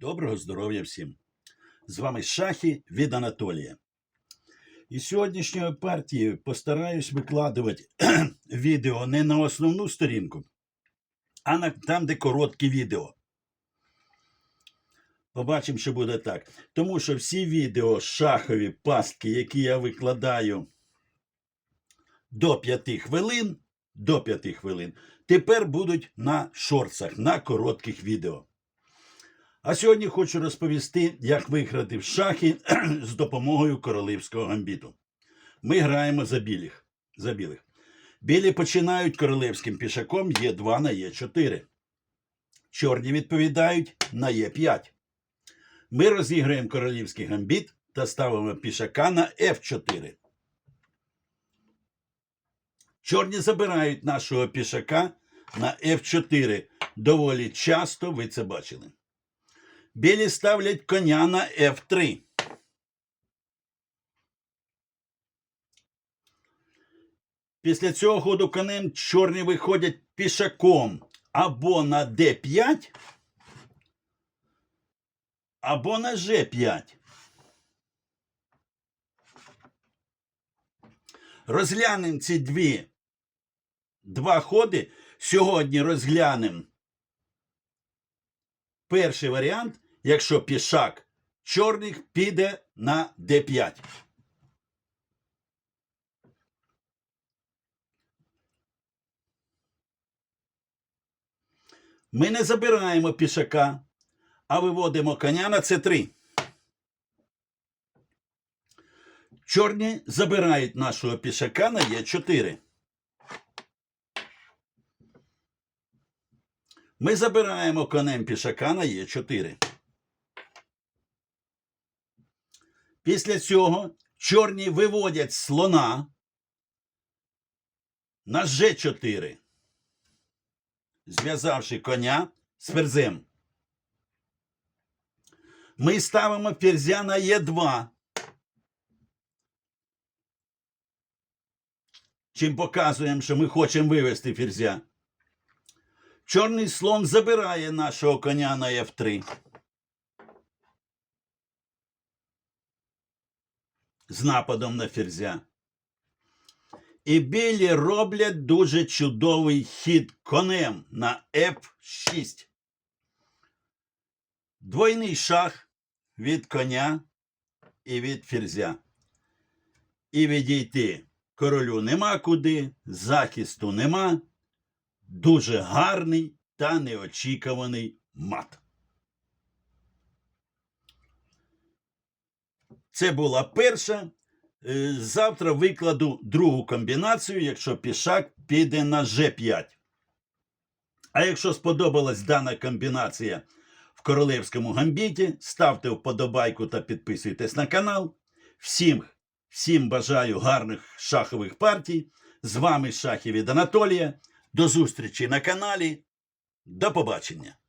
Доброго здоров'я всім! З вами Шахи від Анатолія. І сьогоднішньої партії постараюсь викладувати відео не на основну сторінку, а на там, де короткі відео. Побачимо, що буде так. Тому що всі відео шахові пастки, які я викладаю до 5 хвилин, до 5 хвилин, тепер будуть на шорцах, на коротких відео. А сьогодні хочу розповісти, як виграти в шахи з допомогою королівського гамбіту. Ми граємо за білих. За білих. Білі починають королевським пішаком Е2 на Е4. Чорні відповідають на Е5. Ми розіграємо королівський гамбіт та ставимо пішака на F4. Чорні забирають нашого пішака на F4. Доволі часто ви це бачили. Білі ставлять коня на F3. Після цього ходу конем чорні виходять пішаком або на D5, або на G5. Розглянемо ці дві два ходи. Сьогодні розглянемо перший варіант, якщо пішак чорних піде на d5. Ми не забираємо пішака, а виводимо коня на c3. Чорні забирають нашого пішака на Е4. Ми забираємо конем пішака на Е4. Після цього чорні виводять слона на Ж4, зв'язавши коня з ферзем. Ми ставимо ферзя на Е2. Чим показуємо, що ми хочемо вивести ферзя. Чорний слон забирає нашого коня на F3. З нападом на ферзя. І білі роблять дуже чудовий хід конем на F6. Двойний шах від коня і від ферзя. І відійти королю нема куди, захисту нема дуже гарний та неочікуваний мат. Це була перша. Е, Завтра викладу другу комбінацію, якщо пішак піде на G5. А якщо сподобалась дана комбінація в королевському гамбіті, ставте вподобайку та підписуйтесь на канал. Всім, всім бажаю гарних шахових партій. З вами Шахи від Анатолія. До зустрічі на каналі. До побачення!